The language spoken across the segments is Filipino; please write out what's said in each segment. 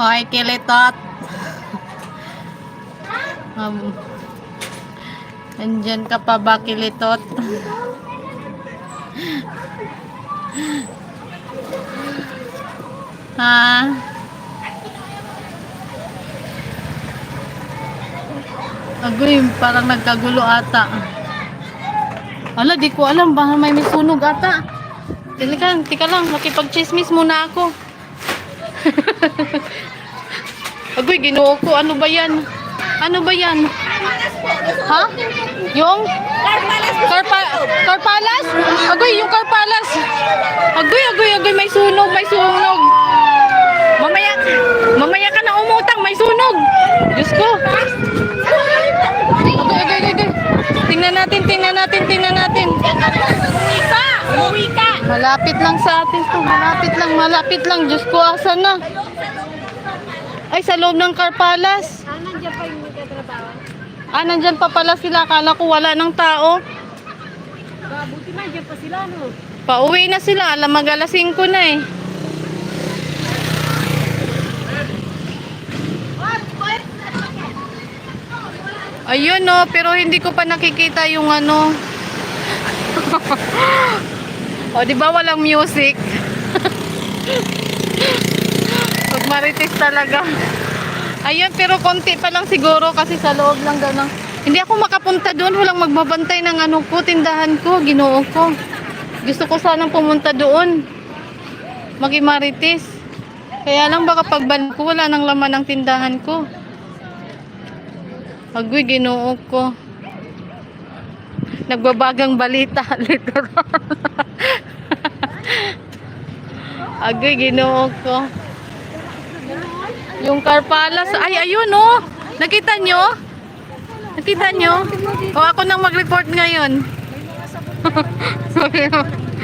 Hoy, kilitot. Um, nandyan ka pa ba, kilitot? ha? Agoy, parang nagkagulo ata. Ala, di ko alam. Baka may may sunog ata. Tika, tika lang. Makipag-chismis muna ako. Agoy, ginoo ko. Ano ba yan? Ano ba yan? Ha? Yung? Karpa Karpalas? Agoy, yung Karpalas. Agoy, agoy, agoy. May sunog, may sunog. Mamaya, mamaya ka na umutang. May sunog. Diyos ko. Agoy, agoy, agoy. Tingnan natin, tingnan natin, tingnan natin. Umuwi ka! Malapit lang sa atin to. Malapit lang, malapit lang. Diyos ko, asan na? Ay, sa loob ng Karpalas. Ah, nandiyan pa yung nagtatrabaho. Ah, nandyan pa pala sila. Akala ko wala ng tao. Ba, buti nandiyan pa sila, no? Pauwi na sila. Alam, mag alas 5 na eh. Ayun no, pero hindi ko pa nakikita yung ano. o, di ba walang music? Pag marites talaga. Ayun, pero konti pa lang siguro kasi sa loob lang daw ng... Hindi ako makapunta doon. Walang magbabantay ng ano ko, tindahan ko, ginoo ko. Gusto ko sanang pumunta doon. Magimarites. Kaya lang baka pagbalik ko, wala nang laman ng tindahan ko. Agoy, ginoo ko. Nagbabagang balita. Literal. Agoy, ginoo ko. Yung Carpalas. Ay, ayun oh. Nakita nyo? Nakita nyo? O ako nang mag-report ngayon.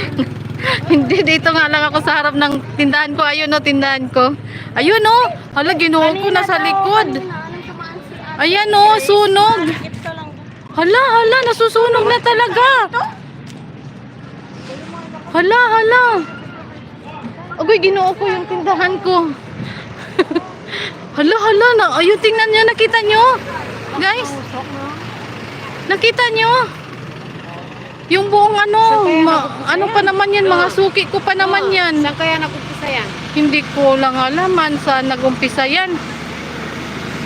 Hindi, dito nga lang ako sa harap ng tindahan ko. Ayun oh, tindahan ko. Ayun oh. Hala, ginoo ko nasa likod. Ayan oh, sunog. Hala, hala, nasusunog na talaga. Hala, hala. Agoy, ginoo ko yung tindahan ko. hala, hala, na, ayun, tingnan nyo, nakita nyo? Guys, nakita nyo? Yung buong ano, ma- ano pa naman yan, mga suki ko pa naman yan. Saan kaya nakumpisa yan? Hindi ko lang alaman saan nagumpisa yan.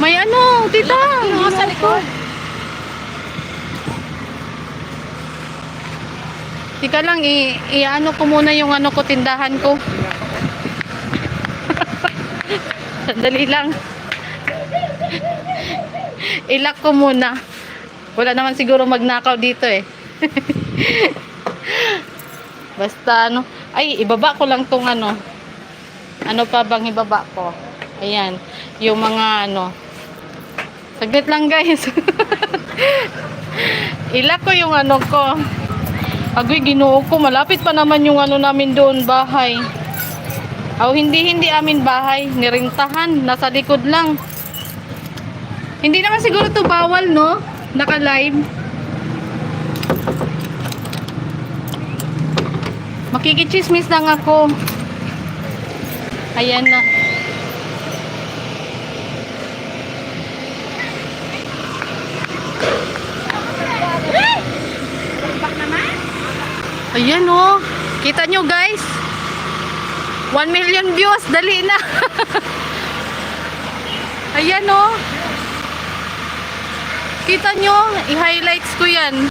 May ano, tita. Ano sa likod? Tika lang, i-ano ko muna yung ano ko, tindahan ko. Sandali lang. Ilak ko muna. Wala naman siguro magnakaw dito eh. Basta ano. Ay, ibaba ko lang tong ano. Ano pa bang ibaba ko? Ayan. Yung mga ano. Saglit lang guys. Ilak ko yung ano ko. Agoy, ginoo ko. Malapit pa naman yung ano namin doon, bahay. Oh, hindi, hindi amin bahay. Nirintahan. Nasa likod lang. Hindi naman siguro to bawal, no? Naka-live. Makikichismis lang ako. Ayan na. Ayan oh. Kita nyo guys. 1 million views. Dali na. Ayan oh. Kita nyo. I-highlights ko yan.